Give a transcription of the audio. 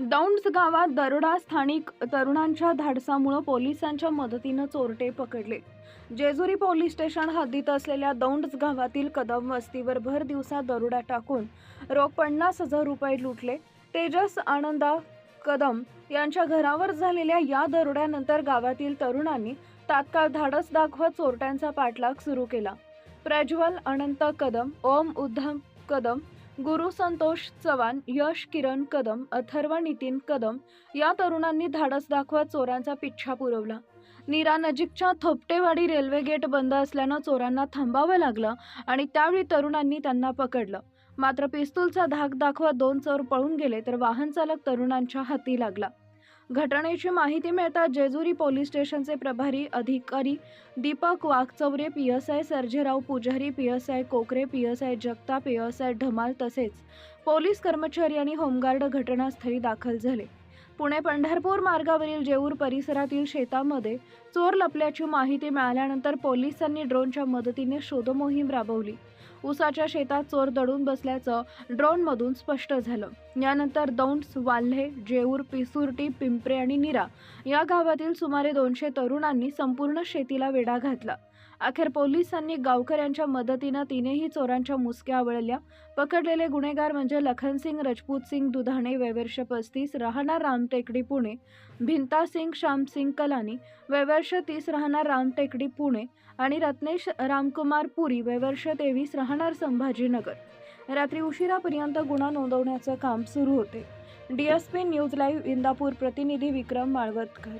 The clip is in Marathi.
दौंड गावात दरोडा स्थानिक तरुणांच्या धाडसामुळं पोलिसांच्या मदतीनं चोरटे पकडले. जेजुरी पोलीस स्टेशन हद्दीत असलेल्या दौंड गावातील कदम वस्तीवर भर दिवसा दरोडा टाकून रोख पन्नास हजार रुपये लुटले. तेजस आनंदा कदम यांच्या घरावर झालेल्या या दरोड्यानंतर गावातील तरुणांनी तात्काळ धाडस दाखवत चोरट्यांचा पाठलाग सुरू केला. प्रज्वल अनंत कदम ओम उद्धम कदम गुरु संतोष चव्हाण यश किरण कदम अथर्व नितीन कदम या तरुणांनी धाडस दाखवत चोरांचा पिच्छा पुरवला. नीरा नजीकच्या थोपटेवाडी रेल्वे गेट बंद असल्यानं चोरांना थांबावं लागलं आणि त्यावेळी तरुणांनी त्यांना पकडलं. मात्र पिस्तूलचा धाक दाखवत दोन चोर पळून गेले तर वाहन चालक तरुणांच्या हाती लागला. घटनेची माहिती मिळताच जेजुरी पोलीस स्टेशनचे प्रभारी अधिकारी Deepak Waghchaure P S I Sarjerao Pujari P S I Kokare P S I Jagtap P S I Dhamal तसेच पोलीस कर्मचारी आणि होमगार्ड घटनास्थळी दाखल झाले. पुणे पंढरपूर मार्गावरील जेऊर परिसरातील शेतामध्ये चोर लपल्याची माहिती मिळाल्यानंतर पोलिसांनी ड्रोनच्या मदतीने शोधमोहीम राबवली. उसाच्या शेतात चोर दडून बसल्याचं ड्रोनमधून स्पष्ट झालं. यानंतर दौंड वाल्हे जेऊर पिसुर्टी पिंपरे आणि निरा या गावातील सुमारे दोनशे तरुणांनी संपूर्ण शेतीला वेढा घातला. अखेर पोलिसांनी गावकऱ्यांच्या मदतीनं तीनही चोरांच्या मुसक्या आवळल्या. पकडलेले गुन्हेगार म्हणजे लखनसिंग रजपूत सिंग दुधाणे वैवर्ष पस्तीस राहणार रामटेकडी पुणे. भिंता सिंग श्यामसिंग कलानी वैवर्ष तीस राहणार रामटेकडी पुणे. आणि रत्नेश रामकुमार पुरी वैवर्ष तेवीस राहणार संभाजीनगर. रात्री उशिरापर्यंत गुन्हा नोंदवण्याचं काम सुरू होते. डीएसपी न्यूज लाईव्ह इंदापूर प्रतिनिधी विक्रम माळवतकर.